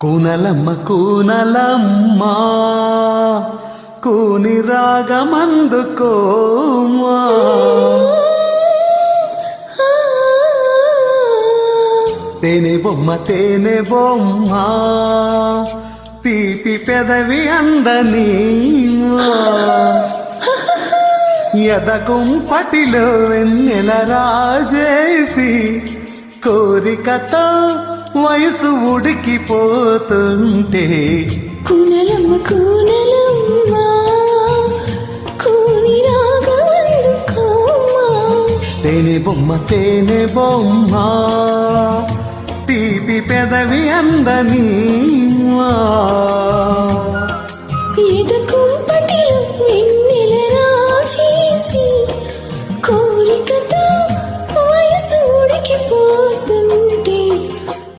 కూనలమ్మ కూనలమ్మ కూని రాగమందుకోమా తేనె బొమ్మ తేనె బొమ్మ తీపి పెదవి అందని ఎదకుంపటిలో వెన్నెల రాజేసి కోరికతో వయసు ఉడికిపోతుంటే. కూనలమ్మ కూనలమ్మ కూని తేనె బొమ్మ తేనె బొమ్మ తీపి పెదవి అందని